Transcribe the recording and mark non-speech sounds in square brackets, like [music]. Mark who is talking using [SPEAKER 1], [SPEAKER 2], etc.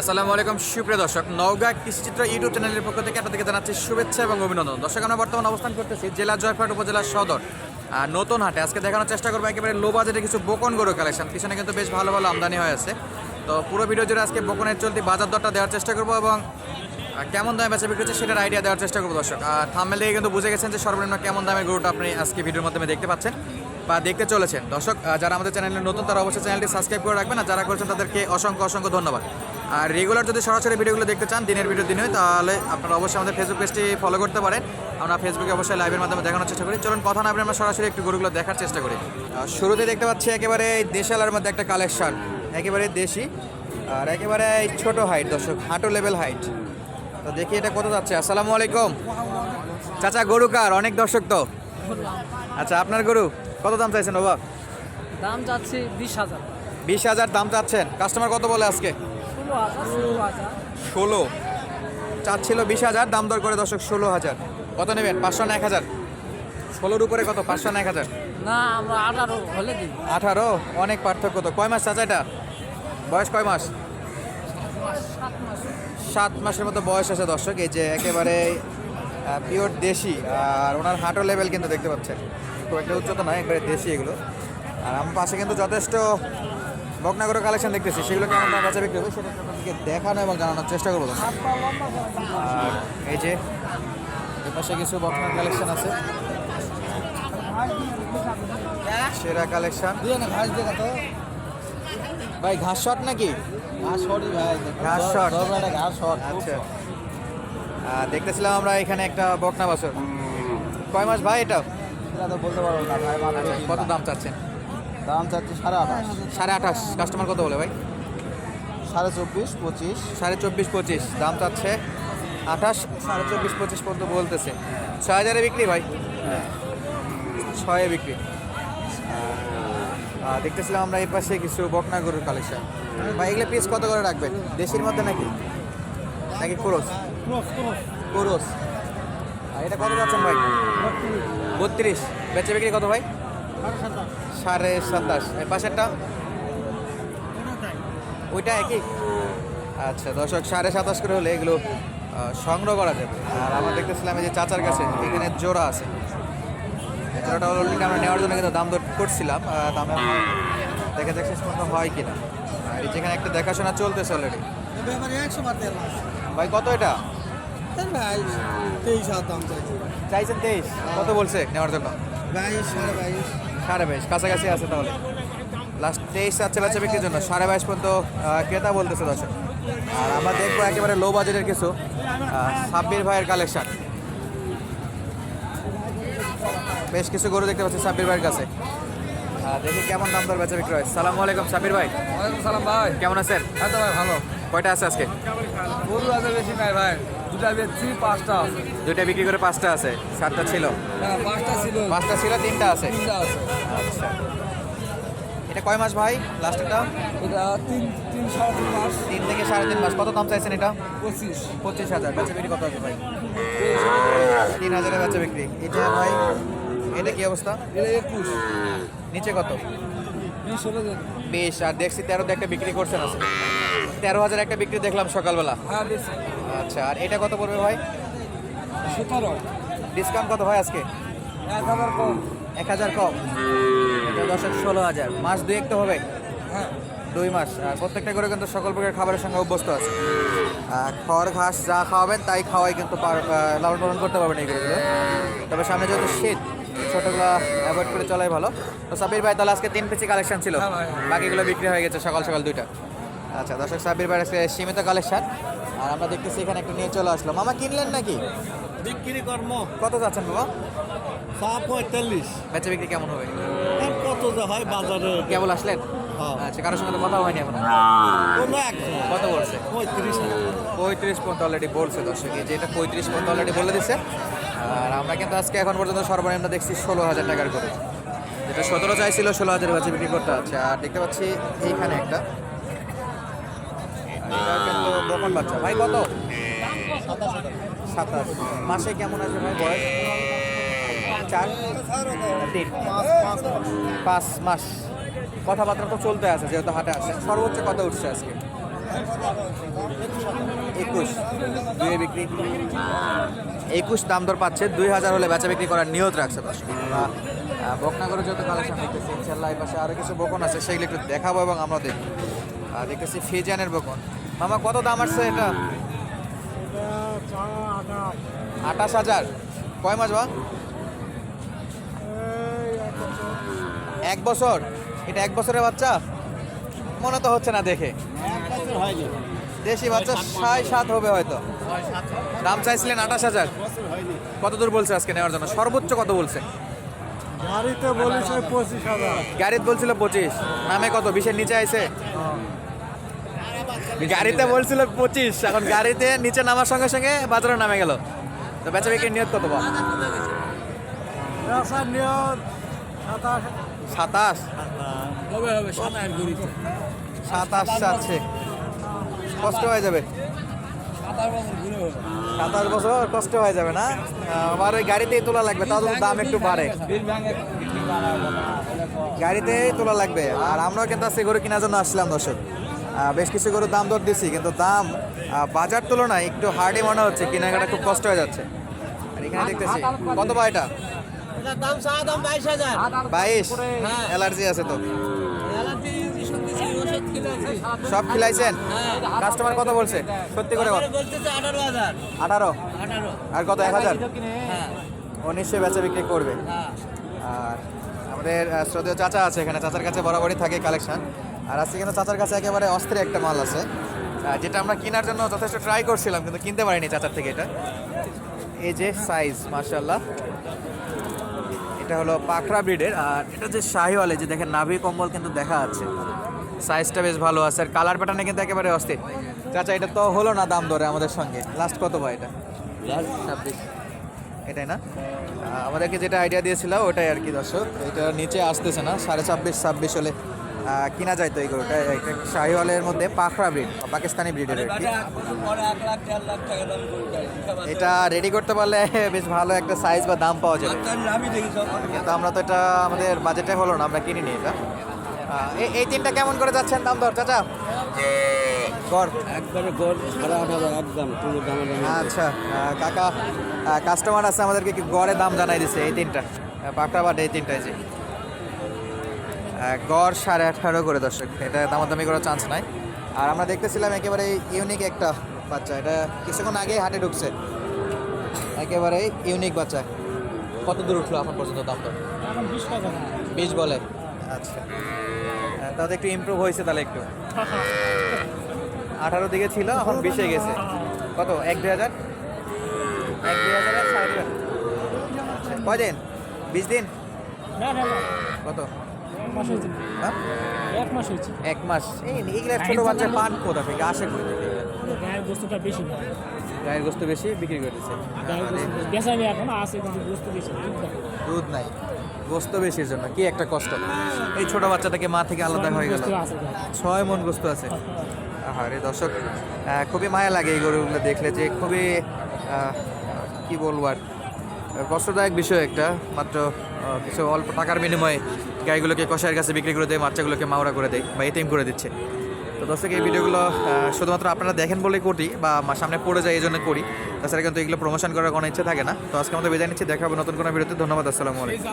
[SPEAKER 1] আসসালামু আলাইকুম, সুপ্রিয় দর্শক। নওগাঁ কৃষিচিত্র ইউটিউব চ্যানেলের পক্ষ থেকে আপনাদেরকে জানাচ্ছি শুভেচ্ছা এবং অভিনন্দন। দর্শক, আমরা বর্তমানে অবস্থান করতেছি জেলা জয়পুরহাট উপজেলার সদর আর নতুন হাটে। আজকে দেখানোর চেষ্টা করব একেবারে লো বাজারে কিছু বকন গরু কালেকশন পিছনে কিন্তু বেশ ভালো ভালো আমদানি হয়ে আছে। তো পুরো ভিডিও জুড়ে আজকে বকনের চলতি বাজার দরটা দেওয়ার চেষ্টা করব এবং কেমন দামে বেচা বিক্রি হচ্ছে সেটার আইডিয়া দেওয়ার চেষ্টা করব দর্শক। আর থাম্বেল দেখে কিন্তু বুঝে গেছেন যে সর্বনিম্ন কেমন দামের গরুটা আপনি আজকে ভিডিওর মাধ্যমে দেখতে পাচ্ছেন বা দেখতে চলেছেন। দর্শক যারা আমাদের চ্যানেলে নতুন তারা অবশ্যই চ্যানেলটি সাবস্ক্রাইব করে রাখবেন। আর যারা করেছেন তাদেরকে অসংখ্য অসংখ্য ধন্যবাদ। আর রেগুলার যদি সরাসরি ভিডিওগুলো দেখতে চান দিনের ভিডিও দিনে তাহলে আপনারা অবশ্যই আমাদের ফেসবুক পেজটি ফলো করতে পারেন। আমরা ফেসবুকে অবশ্যই লাইভের মাধ্যমে দেখানোর চেষ্টা করি। চলুন কথা না বলে আমরা সরাসরি একটু গরুগুলো দেখার চেষ্টা করি। শুরুতে দেখতে পাচ্ছি একেবারে দেশালার মধ্যে একটা কালেকশন একেবারে দেশি আর একেবারে এই ছোট হাইট দর্শক হাঁটু লেভেল হাইট তো দেখি এটা কত যাচ্ছে। আসসালামু আলাইকুম। চাচা গরু কার? অনেক দর্শক তো। আচ্ছা আপনার গরু কত দাম চাইছেন বাবা?
[SPEAKER 2] দাম চাচ্ছি বিশ হাজার।
[SPEAKER 1] বিশ হাজার দাম চাচ্ছেন। কাস্টমার কত বলে আজকে?
[SPEAKER 2] ষোলো।
[SPEAKER 1] চাচ্ছিল বিশ হাজার দাম দর করে দর্শক ষোলো হাজার। কত নেবেন? পাঁচশো না এক হাজার? ষোলোর উপরে কত? পাঁচশো না এক হাজার?
[SPEAKER 2] না আমরা আঠারো হলে দিই।
[SPEAKER 1] আঠারো? অনেক পার্থক্য তো। কয় মাস চাচা এটা? বয়স কয় মাস?
[SPEAKER 2] সাত মাস
[SPEAKER 1] সাত মাসের মতো বয়স আছে দর্শক। এই যে একেবারে পিওর দেশি আর ওনার হাঁটো লেভেল কিন্তু দেখতে পাচ্ছেন। খুব একটা উচ্চতা নয় একবারে দেশি এগুলো। আর আমার পাশে কিন্তু যথেষ্ট বকনাগর কালেকশন দেখতেছি সেগুলো কেমন দাম বেচা বিক্রি হবে? সেটা আপনাদেরকে দেখানো এবং জানানোর চেষ্টা করব আর এই যে এ পাশে কিছু বকনার কালেকশন আছে। সেরা কালেকশন।
[SPEAKER 2] ঘাস দেখা তো?
[SPEAKER 1] ভাই ঘাস শট নাকি?
[SPEAKER 2] ঘাস শর্টই ভাই
[SPEAKER 1] ঘাস শট।
[SPEAKER 2] ঘাস শর্ট
[SPEAKER 1] আচ্ছা। দেখতেছিলাম আমরা এখানে একটা বকনা বাছর। কয় মাস ভাই এটা?
[SPEAKER 2] তো বলতে পারব না ভাই
[SPEAKER 1] আচ্ছা, কত দাম চাচ্ছেন?
[SPEAKER 2] দাম চাচ্ছে সাড়ে আঠাশ।
[SPEAKER 1] সাড়ে আঠাশ। কাস্টমার কত বলে ভাই?
[SPEAKER 2] সাড়ে চব্বিশ পঁচিশ।
[SPEAKER 1] সাড়ে চব্বিশ পঁচিশ। দাম চাচ্ছে আঠাশ সাড়ে চব্বিশ পঁচিশ পর্যন্ত বলতেছে। ছয় হাজারে বিক্রি ভাই? ছয়ে বিক্রি। দেখতেছিলাম আমরা এই পাশে কিছু বকনা গরুর কালেকশন ভাই এগুলো পিস কত করে রাখবেন? দেশির মধ্যে নাকি? নাকি ক্রোস? ক্রোস এটা কত যাচ্ছেন ভাই? বত্রিশ। বেচে বিক্রি কত ভাই? সাড়ে সাতাশ। এর পাশেরটা? ওইটা একই? আচ্ছা দর্শক সাড়ে সাতাশ করে হলে এগুলো সংগ্রহ করা যাবে। আর আমরা দেখতেছিলাম এই যে চাচার কাছে এখানে জোড়া আছে। জোড়াটা অলরেডি আমরা নেওয়ার জন্য কিন্তু দাম দর করছিলাম দাম দেখা যাক শেষ পর্যন্ত হয় কিনা। আর এই যেখানে একটা দেখাশোনা চলতেছে অলরেডি। ভাই কত এটা?
[SPEAKER 2] ভাই তেইশ দাম চাইছে।
[SPEAKER 1] চাইছেন তেইশ? কত বলছে নেওয়ার জন্য?
[SPEAKER 2] বাইশ সাড়ে বাইশ।
[SPEAKER 1] সাড়ে বাইশ কাছাকাছি আছে তাহলে। লাস্ট তেইশ চাচ্ছে বাচ্চা বিক্রির জন্য। সাড়ে বাইশ পর্যন্ত ক্রেতা বলতেছে দর্শক। আর আমরা দেখব একেবারে লো বাজেটের কিছু সাব্বির ভাইয়ের কালেকশন বেশ কিছু গরু দেখতে পাচ্ছি সাব্বির ভাইয়ের কাছে। দেখি কেমন দাম দর বেচা বিক্রি হয়। সালাম আলাইকুম সাব্বির ভাই।
[SPEAKER 2] ওয়ালাইকুম সালাম ভাই।
[SPEAKER 1] কেমন আছেন?
[SPEAKER 2] হ্যাঁ তো ভাই ভালো।
[SPEAKER 1] কয়টা আছে আজকে?
[SPEAKER 2] গরু আছে বেশি নাই ভাই। দুটা বেশি পাঁচটা আছে।
[SPEAKER 1] দুইটা বিক্রি করে পাঁচটা আছে সাতটা ছিল?
[SPEAKER 2] হ্যাঁ পাঁচটা ছিল।
[SPEAKER 1] পাঁচটা ছিল তিনটা আছে?
[SPEAKER 2] তিনটা আছে।
[SPEAKER 1] আচ্ছা। এটা কয় মাস ভাই লাস্টেরটা
[SPEAKER 2] এটা তিন তিন সাড়ে তিন মাস।
[SPEAKER 1] তিন থেকে সাড়ে তিন মাস। কত দাম চাইছেন এটা?
[SPEAKER 2] পঁচিশ।
[SPEAKER 1] পঁচিশ হাজার। বেচা বিক্রি কত আছে ভাই? তিন হাজারে বেচা বিক্রি। এটা ভাই এটা কি অবস্থা?
[SPEAKER 2] এটা একুশ।
[SPEAKER 1] নিচে কত?
[SPEAKER 2] বিশ
[SPEAKER 1] আর দেখছি তেরোতে একটা বিক্রি করছেন আছে তেরো হাজার একটা বিক্রি দেখলাম সকালবেলা।
[SPEAKER 2] হ্যাঁ
[SPEAKER 1] আচ্ছা আর এটা কত পড়বে ভাই?
[SPEAKER 2] সতেরো।
[SPEAKER 1] ডিসকাউন্ট কত ভাই আজকে?
[SPEAKER 2] এক হাজার কম।
[SPEAKER 1] এক হাজার কম। দশের ষোলো হাজার। মাস দুই একটা হবে।
[SPEAKER 2] হ্যাঁ।
[SPEAKER 1] দুই মাস। আর প্রত্যেকটা করে কিন্তু সকল প্রকার খাবারের সঙ্গে অভ্যস্ত আছে। খড় ঘাস যা খাওয়াবেন তাই খাওয়াই কিন্তু লালন পালন করতে পারবেন এইগুলো তবে সামনে যেহেতু শীত ছোটোগুলো অ্যাভয়েড করে চলাই ভালো। তো সাবির ভাই তাহলে আজকে তিন পিসি কালেকশন ছিল।
[SPEAKER 2] হ্যাঁ
[SPEAKER 1] বাকিগুলো বিক্রি হয়ে গেছে সকাল সকাল দুইটা। আচ্ছা দর্শক সাবির ভাই আজকে সীমিত কালেকশন। আর আমরা দেখতেছি এখানে একটু নিয়ে চলে আসলো। মামা কিনলেন নাকি?
[SPEAKER 3] বিক্রি কর্ম।
[SPEAKER 1] কত যাচ্ছেন বাবা
[SPEAKER 3] চা পঁয়তাল্লিশ
[SPEAKER 1] বেচা বিক্রি কেমন হবে?
[SPEAKER 3] কত যে হয় বাজারে?
[SPEAKER 1] কেবল আসলেন?
[SPEAKER 3] হ্যাঁ।
[SPEAKER 1] আচ্ছা কারোর সঙ্গে তো কথা হয়নি এখন। কত বলছে?
[SPEAKER 3] পঁয়ত্রিশ
[SPEAKER 1] পঁয়ত্রিশ পর্যন্ত অলরেডি বলছে দর্শক। যে এটা পঁয়ত্রিশ পর্যন্ত অলরেডি বলে দিচ্ছে আর আমরা কিন্তু আজকে এখন পর্যন্ত সর্বনিম্ন দেখছি ষোলো হাজার টাকার করে। যেটা সতেরো চাইছিল ষোলো হাজার বাজে বিক্রি করতে হচ্ছে। আর দেখতে পাচ্ছি এইখানে একটা। বকন বাচ্চা। ভাই, কত? সাতাশ। মাসে কেমন আছে ভাই বয়স? চার? তিন। পাঁচ মাস। কথাবার্তা তো চলতে আছে, যেহেতু হাটে আসে সর্বোচ্চ কত উঠছে আজকে? একুশ। দুয়ে বিক্রি। একুশ দাম দর পাচ্ছে, দুই হাজার হলে বেচা বিক্রি করার নিয়ত রাখছে দর্শক। বকনাগরের যত কালেকশন দেখতেছি ইনশাল্লাহ এই পাশে আরও কিছু বকন আছে, সেগুলো একটু দেখাবো এবং আমরা দেখব। দেখতেছি ফিজানের বকন। মামা কত দাম আসছে এটা? আঠাশ হাজার। কয় মাস বা এক বছর? এটা এক বছরের বাচ্চা? মনে তো হচ্ছে না দেখে। দেশি বাচ্চা ছয় সাত হবে হয়তো। দাম চাইছিলেন আঠাশ হাজার। কত দূর বলছে আজকে নেওয়ার জন্য? সর্বোচ্চ কত বলছে?
[SPEAKER 3] গাড়িতে বলেছে পঁচিশ হাজার।
[SPEAKER 1] গাড়িতে বলছিল পঁচিশ। নামে কত? বিশের নিচে আইছে? গাড়িতে বলছিল পঁচিশ এখন গাড়িতে নিচে নামার সঙ্গে সঙ্গে বাজারে নামে গেল। তো বেচা বিক্রির নিয়ত কত বা
[SPEAKER 3] ব্যবসার নিয়ত সাতাশ।
[SPEAKER 1] সাতাশ?
[SPEAKER 2] ঘুরিতে
[SPEAKER 1] কষ্ট হয়ে যাবে।
[SPEAKER 2] সাতাশ বছর
[SPEAKER 1] কষ্ট হয়ে যাবে না? আবার ওই গাড়িতেই তোলা লাগবে তাহলে দাম একটু বাড়ে।
[SPEAKER 2] বিল বলে।
[SPEAKER 1] গাড়িতেই তোলা লাগবে। আর আমরাও কিন্তু আজকে গরু কেনার জন্য আসলাম দর্শক। বেশ কিছু গরুর দাম দর দিছি কিন্তু দাম বাজার তুলনায় একটু হার্ডই মনে হচ্ছে কেনাকাটা খুব কষ্ট হয়ে যাচ্ছে। আর এখানে দেখতেছি কত বা এটা?
[SPEAKER 3] বাইশ
[SPEAKER 1] বাইশ? অ্যালার্জি আছে তো? সব খিলাইছেন? কাস্টমার কত বলছে? সত্যি করে
[SPEAKER 3] আঠারো
[SPEAKER 1] আর কত এক হাজার?
[SPEAKER 3] হ্যাঁ।
[SPEAKER 1] উনিশশো বেচা বিক্রি করবে।
[SPEAKER 3] হ্যাঁ।
[SPEAKER 1] আর আমাদের শ্রদ্ধেয় চাচা আছে এখানে চাচার কাছে বরাবরই থাকে কালেকশন। আর আজকে কিন্তু চাচার কাছে একেবারে অস্থির একটা মাল আছে। যেটা আমরা কেনার জন্য যথেষ্ট ট্রাই করছিলাম, কিন্তু কিনতে পারিনি চাচার থেকে এটা। এই যে সাইজ মার্শাল্লাহ এটা হলো পাখরা ব্রিডের আর এটা যে শাহিওয়ালে যে দেখেন নাভি কম্বল কিন্তু দেখা যাচ্ছে। সাইজটা বেশ ভালো আছে, আর কালার প্যাটার্নে কিন্তু একেবারে অস্থির। চাচা, এটা তো হলো না দাম ধরে আমাদের সঙ্গে? লাস্ট কত ভাই এটা? ছাব্বিশ এটাই না? আমাদেরকে যেটা আইডিয়া দিয়েছিল, ওটাই আর কি দর্শক। এটা নিচে আসতেছে না, সাড়ে ছাব্বিশ ছাব্বিশ হলে কিনা যায় তো এই গরুটা? শাহিওয়ালের মধ্যে পাখরা ব্রিড পাকিস্তানি ব্রিডের। এটা রেডি করতে পারলে [laughs] বেশ ভালো একটা সাইজ বা দাম পাওয়া যাবে। কিন্তু আমরা তো এটা আমাদের বাজেটে হলো না আমরা কিনিনি এটা। এই- তিনটা কেমন করে যাচ্ছেন দাম দর চাচা? আচ্ছা কাকা কাস্টমার আছে আমাদেরকে গড়ে দাম জানাই দিছে এই তিনটা। পাকড়া বাট এই তিনটাই যে। গড় সাড়ে আঠারো করে দর্শক এটা দামাদামি করার চান্স নাই। আর আমরা দেখতেছিলাম একেবারে ইউনিক একটা বাচ্চা এটা কিছুক্ষণ আগেই হাটে ঢুকছে। একেবারে ইউনিক বাচ্চা। কত দূর উঠল এখন পর্যন্ত দাম দর? বিশ বলে। আচ্ছা। আহ, তাহলে একটু ইমপ্রুভ হয়েছে তাহলে একটু। আঠারো দিকে ছিল এখন বিশে গেছে। কত? এক দুই হাজার? এক দুই হাজার সাড়ে কয়দিন? বিশ দিন? কত? হ্যাঁ?
[SPEAKER 4] এক মাস হয়েছে।
[SPEAKER 1] এক মাস এই এইগুলা ছোট বাচ্চা পান কোথা থেকে? আসে কই থেকে?
[SPEAKER 4] গায়ের বস্তুটা বেশি না।
[SPEAKER 1] গায়ের গোস্ত বেশি বিক্রি করে দিচ্ছে
[SPEAKER 4] গায়ের বস্তু বেচানি এখন আছে কিন্তু বস্তু বেশি
[SPEAKER 1] দুধ নাই। গোস্ত বেশির জন্য কি একটা কষ্ট। এই ছোট বাচ্চাটাকে মা থেকে আলাদা হয়ে গেল। ছয় মন গোস্ত আছে। আরে দর্শক খুবই মায়া লাগে এই গরুগুলো দেখলে যে খুবই কি বলব আর? কষ্টদায়ক বিষয় একটা, মাত্র কিছু অল্প টাকার বিনিময়ে গাইগুলোকে কষায়ের কাছে বিক্রি করে দেয়, বাচ্চাগুলোকে মাওরা করে দেয় বা এটিএম করে দিচ্ছে। তো দর্শক, এই ভিডিওগুলো শুধুমাত্র আপনারা দেখেন বলেই করি বা সামনে পড়ে যায় এই জন্য করি। তাছাড়া কিন্তু এগুলো প্রমোশন করার কোনো ইচ্ছে থাকে না। তো আজকে আমাদের বেজায় নিচ্ছি, দেখা হবে নতুন কোনো ভিডিওতে। ধন্যবাদ, আসসালামু আলাইকুম।